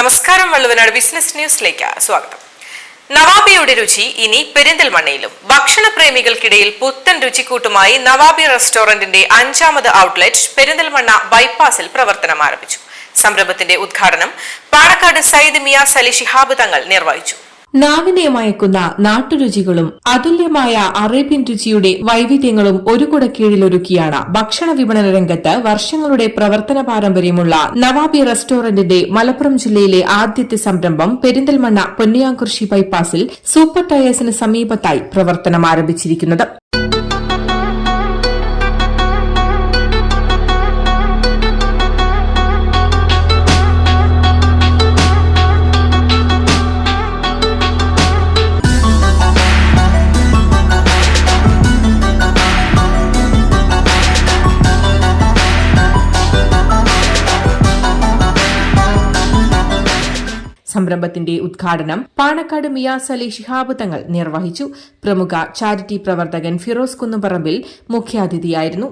നമസ്കാരം വള്ളുവനാട് ബിസിനസ് ന്യൂസിലേക്ക് സ്വാഗതം. നവാബിയുടെ രുചി ഇനി പെരിന്തൽമണ്ണയിലും. ഭക്ഷണപ്രേമികൾക്കിടയിൽ പുത്തൻ രുചിക്കൂട്ടുമായി നവാബി റെസ്റ്റോറന്റിന്റെ അഞ്ചാമത് ഔട്ട്ലെറ്റ് പെരിന്തൽമണ്ണ ബൈപ്പാസിൽ പ്രവർത്തനം ആരംഭിച്ചു. സംരംഭത്തിന്റെ ഉദ്ഘാടനം പാണക്കാട് സയ്യിദ് മിയാസ് സലി ശിഹാബ് തങ്ങൾ നിർവഹിച്ചു. നാവിനെ മയക്കുന്ന നാട്ടുരുചികളും അതുല്യമായ അറേബ്യൻ രുചിയുടെ വൈവിധ്യങ്ങളും ഒരു കുട കീഴിലൊരുക്കിയാണ് ഭക്ഷണ വിപണന രംഗത്ത് വർഷങ്ങളുടെ പ്രവർത്തന പാരമ്പര്യമുള്ള നവാബി റെസ്റ്റോറന്റിന്റെ മലപ്പുറം ജില്ലയിലെ ആദ്യത്തെ സംരംഭം പെരിന്തൽമണ്ണ പൊന്നിയാംകുറിശി ബൈപ്പാസിൽ സൂപ്പർ ടയേഴ്സിന് സമീപത്തായി പ്രവർത്തനം ആരംഭിച്ചിരിക്കുന്നത് സംരംഭത്തിന്റെ ഉദ്ഘാടനം പാണക്കാട് മിയാസ് അലി ശിഹാബ് തങ്ങൾ നിർവഹിച്ചു. പ്രമുഖ ചാരിറ്റി പ്രവർത്തകൻ ഫിറോസ് കുന്നുപറമ്പിൽ മുഖ്യാതിഥിയായിരുന്നു.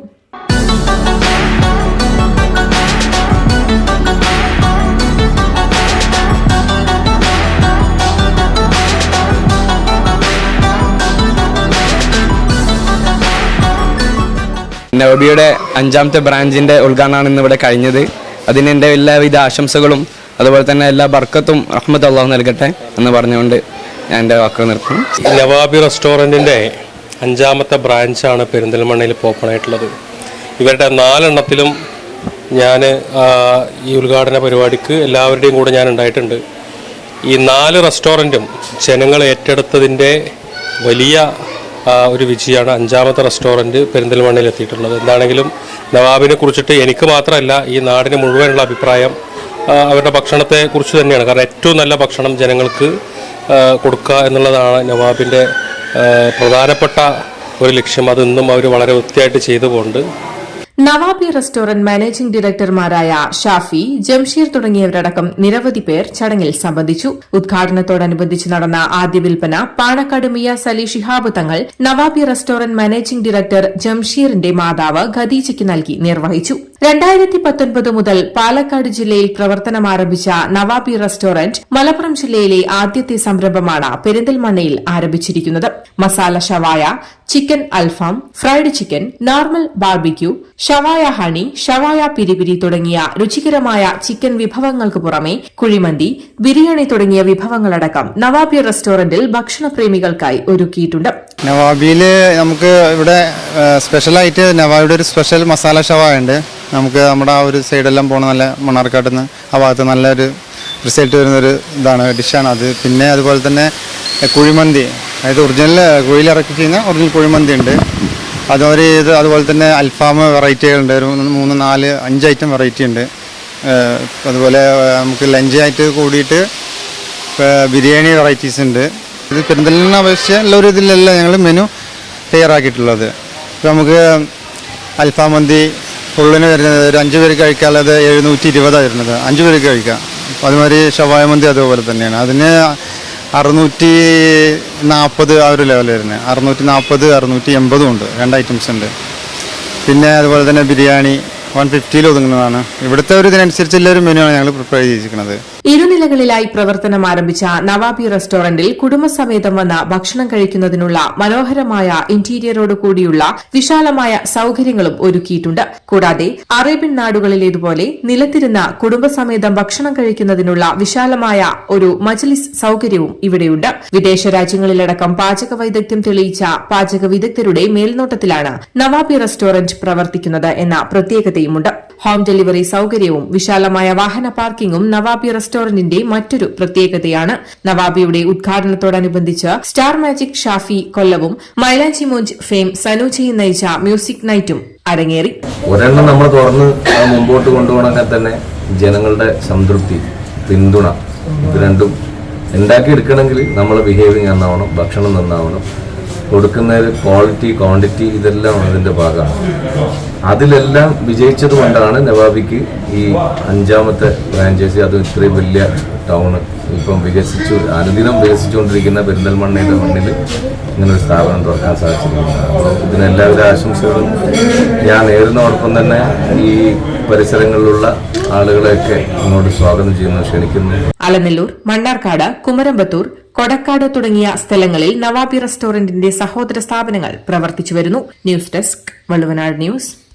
നവബിയുടെ അഞ്ചാമത്തെ ബ്രാഞ്ചിന്റെ ഉദ്ഘാടനമാണ് ഇന്ന് ഇവിടെ കഴിഞ്ഞത്. അതിന് എന്റെ എല്ലാവിധ ആശംസകളും അതുപോലെ തന്നെ എല്ലാ ബർക്കത്തും റഹ്മത്ത് അള്ളാഹു നൽകട്ടെ എന്ന് പറഞ്ഞുകൊണ്ട് ഞാൻ എന്റെ വാക്കുകൾ നിർത്തും നവാബി റെസ്റ്റോറന്റിന്റെ അഞ്ചാമത്തെ ബ്രാഞ്ചാണ് പെരിന്തൽമണ്ണയിൽ ഇപ്പോൾ ഓപ്പൺ ആയിട്ടുള്ളത്. ഇവരുടെ നാലെണ്ണത്തിലും ഞാൻ ഈ ഉദ്ഘാടന പരിപാടിക്ക് എല്ലാവരുടെയും കൂടെ ഞാൻ ഉണ്ടായിട്ടുണ്ട്. ഈ നാല് റെസ്റ്റോറന്റും ജനങ്ങൾ ഏറ്റെടുത്തതിന്റെ വലിയ ഒരു വിജയമാണ് അഞ്ചാമത്തെ റെസ്റ്റോറന്റ് പെരിന്തൽമണ്ണയിൽ എത്തിയിട്ടുള്ളത്. എന്താണെങ്കിലും നവാബിനെ കുറിച്ചിട്ട് എനിക്ക് മാത്രമല്ല ഈ നാടിന് മുഴുവനുള്ള അഭിപ്രായം അവരുടെ ഭക്ഷണത്തെ കുറിച്ച് തന്നെയാണ്. കാരണം ഏറ്റവും നല്ല ഭക്ഷണം ജനങ്ങൾക്ക് കൊടുക്കുക എന്നുള്ളതാണ് നവാബിന്റെ പ്രധാനപ്പെട്ട ഒരു ലക്ഷ്യം. അതെന്നും അവർ വളരെ വൃത്തിയായിട്ട് ചെയ്തു പോകുന്നുണ്ട് നവാബി റെസ്റ്റോറന്റ് മാനേജിംഗ് ഡയറക്ടർമാരായ ഷാഫി ജംഷീർ തുടങ്ങിയവരടക്കം നിരവധി പേർ ചടങ്ങിൽ സംബന്ധിച്ചു. ഉദ്ഘാടനത്തോടനുബന്ധിച്ച് നടന്ന ആദ്യ വിൽപ്പന Panakkad Miya Sali Shihab Thangal Nawabi restaurant managing director ജംഷീറിന്റെ മാതാവ് ഖദീജയ്ക്ക് നൽകി നിർവഹിച്ചു. രണ്ടായിരത്തി പത്തൊൻപത് മുതൽ പാലക്കാട് ജില്ലയിൽ പ്രവർത്തനം ആരംഭിച്ച നവാബി റെസ്റ്റോറന്റ് മലപ്പുറം ജില്ലയിലെ ആദ്യത്തെ സംരംഭമാണ് പെരിന്തൽമണ്ണയിൽ ആരംഭിച്ചിരിക്കുന്നത്. Masala shawaya chicken alfaham fried chicken normal barbecue shawaya honey shawaya peri peri തുടങ്ങിയ രുചികരമായ ചിക്കൻ വിഭവങ്ങൾക്ക് പുറമെ കുഴിമന്തി ബിരിയാണി തുടങ്ങിയ വിഭവങ്ങളടക്കം നവാബി റെസ്റ്റോറന്റിൽ ഭക്ഷണപ്രേമികൾക്കായി ഒരുക്കിയിട്ടുണ്ട്. നവാബിയിൽ നമുക്ക് ഇവിടെ സ്പെഷ്യൽ സ്പെഷ്യലായിട്ട് നവാബിയുടെ ഒരു സ്പെഷ്യൽ മസാല ഷവായ ഉണ്ട്. നമുക്ക് നമ്മുടെ ആ ഒരു സൈഡെല്ലാം പോണ നല്ല മണ്ണാർക്കാട്ട് നിന്ന് ആ ഭാഗത്ത് നല്ലൊരു റിസൾട്ട് വരുന്നൊരു ഇതാണ് ഡിഷാണ് അത്. പിന്നെ അതുപോലെ തന്നെ കുഴിമന്തി. അതായത് ഒറിജിനൽ കുഴിയിലിറക്കി ചെയ്യുന്ന ഒറിജിനൽ കുഴിമന്തി ഉണ്ട്. അതുപോലെ ഇത് അതുപോലെ തന്നെ അൽഫാം വെറൈറ്റികളുണ്ട് ഒരു മൂന്ന് നാല് അഞ്ച് ഐറ്റം വെറൈറ്റി ഉണ്ട്. അതുപോലെ നമുക്ക് ലഞ്ചായിട്ട് കൂടിയിട്ട് ബിരിയാണി വെറൈറ്റീസ് ഉണ്ട്. ഇത് പെരുന്തലിനെ അപേക്ഷിച്ച് എല്ലാവരും ഇതിലല്ല ഞങ്ങൾ മെനു തയ്യാറാക്കിയിട്ടുള്ളത്. ഇപ്പോൾ നമുക്ക് അൽഫാം മന്തി ഫുള്ളിന് വരുന്നത് ഒരു അഞ്ച് പേർക്ക് കഴിക്കാനുള്ളത് എഴുന്നൂറ്റി ഇരുപതാണ് വരുന്നത്. അഞ്ച് പേർക്ക് കഴിക്കാം. അതുമാതിരി ഷവായ മന്തി അതുപോലെ തന്നെയാണ്. അതിന് അറുന്നൂറ്റി നാൽപ്പത് ആ ഒരു ലെവലിൽ വരുന്നത് അറുന്നൂറ്റി നാൽപ്പത് അറുന്നൂറ്റി എൺപതും ഉണ്ട്. രണ്ട് ഐറ്റംസ് ഉണ്ട്. പിന്നെ അതുപോലെ തന്നെ ബിരിയാണി വൺ ഫിഫ്റ്റിയിൽ ഒതുങ്ങുന്നതാണ്. ഇവിടുത്തെ ഒരു ഇതിനനുസരിച്ചുള്ള ഒരു മെനു ആണ് ഞങ്ങൾ പ്രിപ്പയർ ചെയ്തിരിക്കുന്നത്. ഇരുനിലകളിലായി പ്രവർത്തനം ആരംഭിച്ച നവാബി റെസ്റ്റോറന്റിൽ കുടുംബസമേതം വന്ന് ഭക്ഷണം കഴിക്കുന്നതിനുള്ള മനോഹരമായ ഇന്റീരിയറോട് കൂടിയുള്ള വിശാലമായ സൌകര്യങ്ങളും ഒരുക്കിയിട്ടുണ്ട്. കൂടാതെ അറേബ്യൻ നാടുകളിലേതുപോലെ നിലത്തിരുന്ന കുടുംബസമേതം ഭക്ഷണം കഴിക്കുന്നതിനുള്ള വിശാലമായ ഒരു മജ്ലിസ് സൌകര്യവും ഇവിടെയുണ്ട്. വിദേശ രാജ്യങ്ങളിലടക്കം പാചക വൈദഗ്ധ്യം തെളിയിച്ച പാചക വിദഗ്ധരുടെ മേൽനോട്ടത്തിലാണ് നവാബി റെസ്റ്റോറന്റ് പ്രവർത്തിക്കുന്നത് എന്ന പ്രത്യേകതയുമുണ്ട്. ഹോം ഡെലിവറി സൌകര്യവും വിശാലമായ വാഹന പാർക്കിംഗും നവാബി റെസ്റ്റോറന്റിന്റെ മറ്റൊരു പ്രത്യേകതയാണ്. നവാബിയുടെ ഉദ്ഘാടനത്തോടനുബന്ധിച്ച് സ്റ്റാർ മാജിക് ഷാഫി കൊല്ലവും മൈലാഞ്ചി മോഞ്ച് ഫെയിം സനൂജയും നയിച്ച മ്യൂസിക് നൈറ്റും അരങ്ങേറി. ഒരെണ്ണം നമ്മൾ തുറന്ന് മുമ്പോട്ട് കൊണ്ടുപോകണമെങ്കിൽ തന്നെ ജനങ്ങളുടെ സംതൃപ്തി പിന്തുണ ഇത് രണ്ടും ഉണ്ടാക്കിയെടുക്കണമെങ്കിൽ നമ്മളെ ബിഹേവിങ് നന്നാവണം ഭക്ഷണം നന്നാവണം. കൊടുക്കുന്ന ക്വാളിറ്റി ക്വാണ്ടിറ്റി ഇതെല്ലാം അതിന്റെ ഭാഗമാണ്. അതിലെല്ലാം വിജയിച്ചത് കൊണ്ടാണ് നവാബിക്ക് ഈ അഞ്ചാമത്തെ ഫ്രാഞ്ചൈസി അത് ഇത്രയും വലിയ ടൗണ് ഇപ്പം വികസിച്ചു അനുദിനം വികസിച്ചുകൊണ്ടിരിക്കുന്ന പെരിന്തൽമണ്ണയുടെ മണ്ണിൽ ഇങ്ങനെ ഒരു സ്ഥാപനം തുറക്കാൻ സാധിച്ചിരിക്കുന്നത് അപ്പോൾ ഇതിനെല്ലാവരും ആശംസകളും ഞാൻ നേരുന്നതോടൊപ്പം തന്നെ ഈ പരിസരങ്ങളിലുള്ള ആളുകളെയൊക്കെ ഇങ്ങോട്ട് സ്വാഗതം ചെയ്യുന്നു ക്ഷണിക്കുന്നു. അലനല്ലൂർ മണ്ണാർക്കാട് കുമരമ്പത്തൂർ കൊടക്കാട് തുടങ്ങിയ സ്ഥലങ്ങളിൽ നവാബി റെസ്റ്റോറന്റിന്റെ സഹോദര സ്ഥാപനങ്ങൾ പ്രവർത്തിച്ചു വരുന്നു. News desk Valluvanad news.